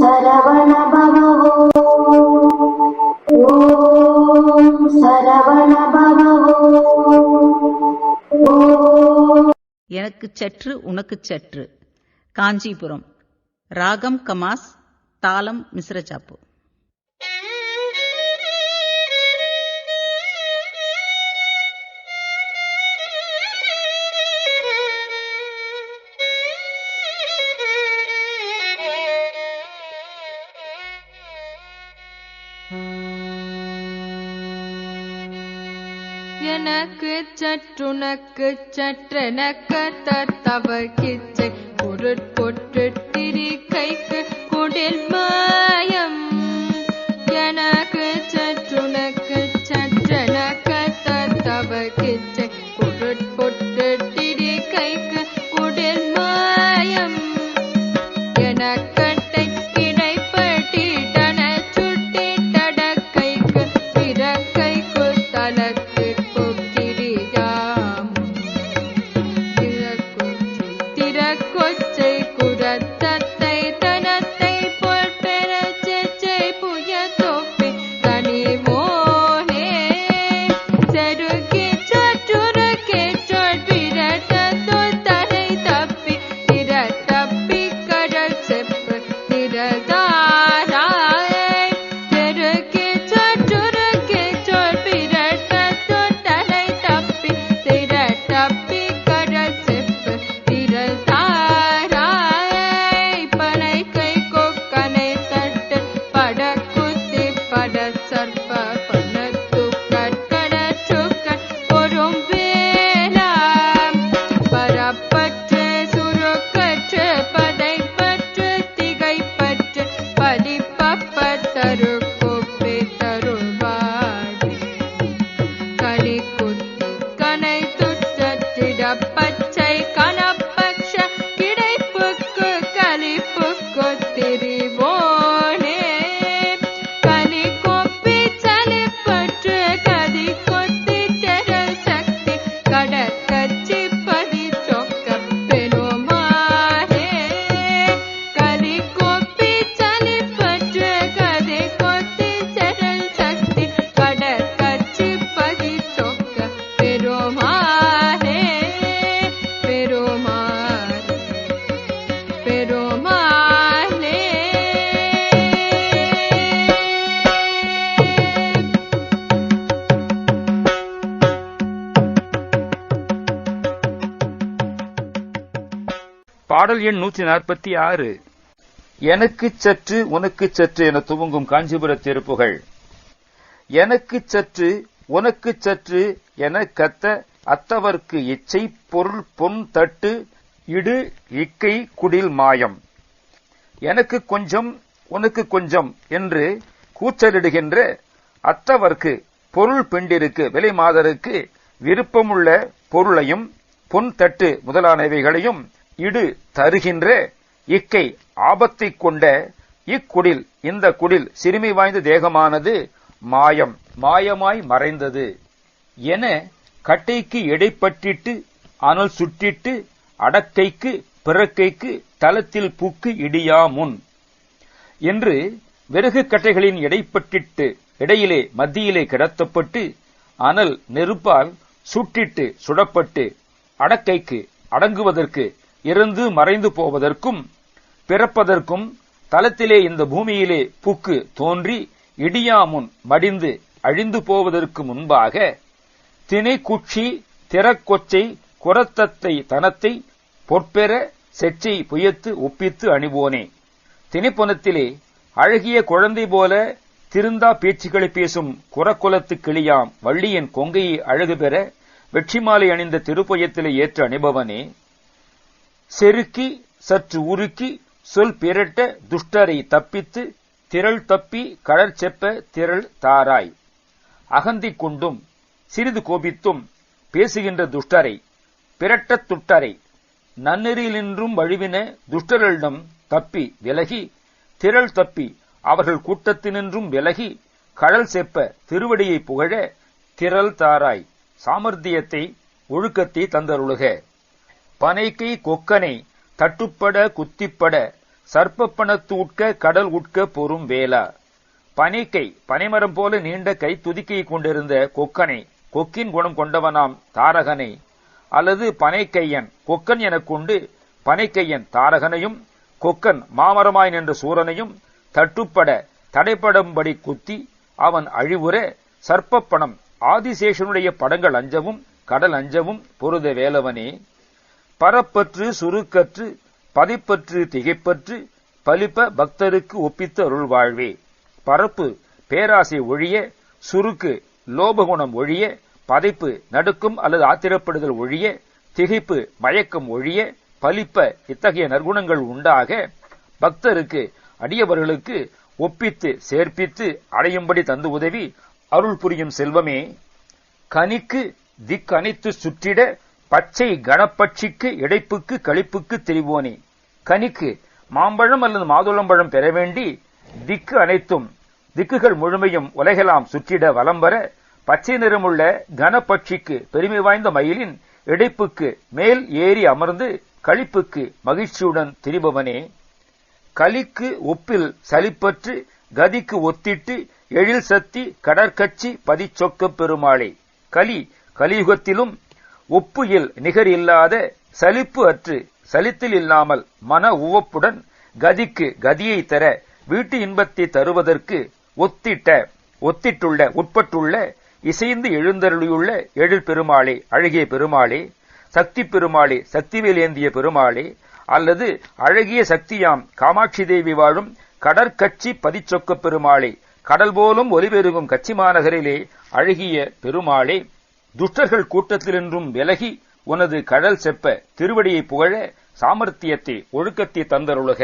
சரவண பவோ ஓம் சரவண பவோ சற்று உனக்கு சற்று. காஞ்சிபுரம். ராகம் கமாஸ் தாளம் மிஸ்ரஜாப்பு. எனக்கு சற்றுனக்கு சற்றெனக்கு தத்தவர் கிச்சை பொருட்பொற்று திரிகைக்கு குடில் மாயம். எனக்கு சற்றுனக்கு சற்றெனக்கு தத்தவர் கிச்சை பொருட்பொற்று திரிகைக்கு குடில் மாயம். எனக்கட்டை கிடைப்பட்டிடன சுட்டிட்டடக்கைக்கு பாடல் எண் நூற்றி நாற்பத்தி ஆறு. எனக்கு சற்று உனக்கு சற்று என துவங்கும் காஞ்சிபுர திருப்புகள். எனக்கு சற்று உனக்கு சற்று என கத்த அத்தவர்க்கு இச்சை பொருள் பொன் தட்டு இடு இக்கை குடில் மாயம். எனக்கு கொஞ்சம் உனக்கு கொஞ்சம் என்று கூச்சலிடுகின்ற அத்தவர்க்கு பொருள் பெண்டிருக்கு விலை மாதருக்கு விருப்பமுள்ள பொருளையும் பொன் தட்டு முதலானவைகளையும் இடு தருகின்ற இக்கை ஆபத்தைக் கொண்ட இக்குடில் இந்த குடில் சிறுமி வாய்ந்த தேகமானது மாயம் மாயமாய் மறைந்தது என கட்டைக்கு எடைப்பட்டிட்டு அனல் சுட்டிட்டு அடக்கைக்கு பிறக்கைக்கு தலத்தில் பூக்கு இடியா முன் என்று விறகு கட்டைகளின் இடைப்பட்டிட்டு இடையிலே மத்தியிலே கிடத்தப்பட்டு அனல் நெருப்பால் சுட்டிட்டு சுடப்பட்டு அடக்கைக்கு அடங்குவதற்கு இறந்து மறைந்து போவதற்கும் பிறப்பதற்கும் தலத்திலே இந்த பூமியிலே புக்கு தோன்றி இடியாமுன் மடிந்து அழிந்து போவதற்கு முன்பாக தினை திணைக்குச்சி திறக்கொச்சை குரத்தத்தை தனத்தை பொற்பெற செச்சை புயத்து ஒப்பித்து அணிவோனே. திணைப்புனத்திலே அழகிய குழந்தை போல திருந்தா பேச்சுக்களை பேசும் குரக்குலத்து கிளியாம் வள்ளியின் கொங்கையை அழகு பெற வெற்றிமாலை அணிந்த திருப்புயத்திலே ஏற்று அணிபவனே. செருக்கி சற்று உருக்கி சொல் பிறட்ட துஷ்டரை தப்பித்து திரள் தப்பி கடற்செப்ப திரள் தாராய். அகந்தி கொண்டும் சிறிது கோபித்தும் பேசுகின்ற துஷ்டரை பிறட்டத் துட்டரை நன்னெறியிலின்றும் வழுவின துஷ்டர்களிடம் தப்பி விலகி திரள் தப்பி அவர்கள் கூட்டத்தினின்றும் விலகி கடல் செப்ப திருவடியை புகழ திரள் தாராய். சாமர்த்தியத்தை ஒழுக்கத்தை தந்தருளுக. பனைக்கை கொக்கனை தட்டுப்பட குத்திப்பட சர்ப்பப்பணத்து உட்க கடல் உட்க பொறும் வேலா பனைக்கை பனைமரம் போல நீண்ட கை துதிக்கையை கொண்டிருந்த கொக்கனை கொக்கின் குணம் கொண்டவனாம் தாரகனை. அல்லது பனைக்கையன் கொக்கன் எனக் கொண்டு பனைக்கையன் தாரகனையும் கொக்கன் மாமரமாய் நின்ற சூரனையும் தட்டுப்பட தடைப்படும்படி குத்தி அவன் அழிவுற சர்ப்பப்பணம் ஆதிசேஷனுடைய படங்கள் அஞ்சவும் கடல் அஞ்சவும் பொருத வேலவனே. பரப்பற்று சுருக்கற்று பதிப்பற்று திகைப்பற்று பலிப்ப பக்தருக்கு ஒப்பித்த அருள் வாழ்வே. பரப்பு பேராசை ஒழிய சுருக்கு லோபகுணம் ஒழிய பதைப்பு நடுக்கும் அல்லது ஆத்திரப்படுதல் ஒழிய திகைப்பு மயக்கம் ஒழிய பலிப்ப இத்தகைய நற்குணங்கள் உண்டாக பக்தருக்கு அடியவர்களுக்கு ஒப்பித்து சேர்ப்பித்து அடையும்படி தந்து உதவி அருள் புரியும் செல்வமே. கனிக்கு திக்கனைத்து சுற்றிட பச்சை கணப்பட்சிக்கு இடைப்புக்கு களிப்புக்கு தெரிவோனே. கனிக்கு மாம்பழம் அல்லது மாதுளம்பழம் பெற வேண்டி திக்கு அனைத்தும் திக்குகள் முழுமையும் உலகெல்லாம் சுற்றிட வலம் வர பச்சை நிறமுள்ள கனப்பட்சிக்கு பெருமை வாய்ந்த மயிலின் இடைப்புக்கு மேல் ஏறி அமர்ந்து கழிப்புக்கு மகிழ்ச்சியுடன் திரிபவனே. கலிக்கு ஒப்பில் சலிப்பற்று கதிக்கு ஒத்திட்டு எழில் சத்தி கடற்கட்சி பதிச்சொக்கப் பெருமாளே. கலி கலியுகத்திலும் ஒப்புயில் நிகர் இல்லாத சலிப்பு அற்று சலித்தில் இல்லாமல் மன உவப்புடன் கதிக்கு கதியை தர வீட்டு இன்பத்தை தருவதற்கு ஒத்திட்ட ஒத்திட்டுள்ள உட்பட்டுள்ள இசைந்து எழுந்தருளியுள்ள எழில் பெருமாளே அழகிய பெருமாளே சக்தி பெருமாளே சக்திவேல் ஏந்திய பெருமாளே அல்லது அழகிய சக்தியாம் காமாட்சி தேவி வாழும் கடற்கட்சி பதிச்சொக்க பெருமாளே கடல் போலும் ஒலிபெருகும் கச்சி மாநகரிலே அழகிய பெருமாளே. துஷ்டர்கள் கூட்டத்திலின்றும் விலகி உனது கடல் செப்ப திருவடியை புகழ சாமர்த்தியத்தை ஒழுக்கத்தை தந்தருளுக.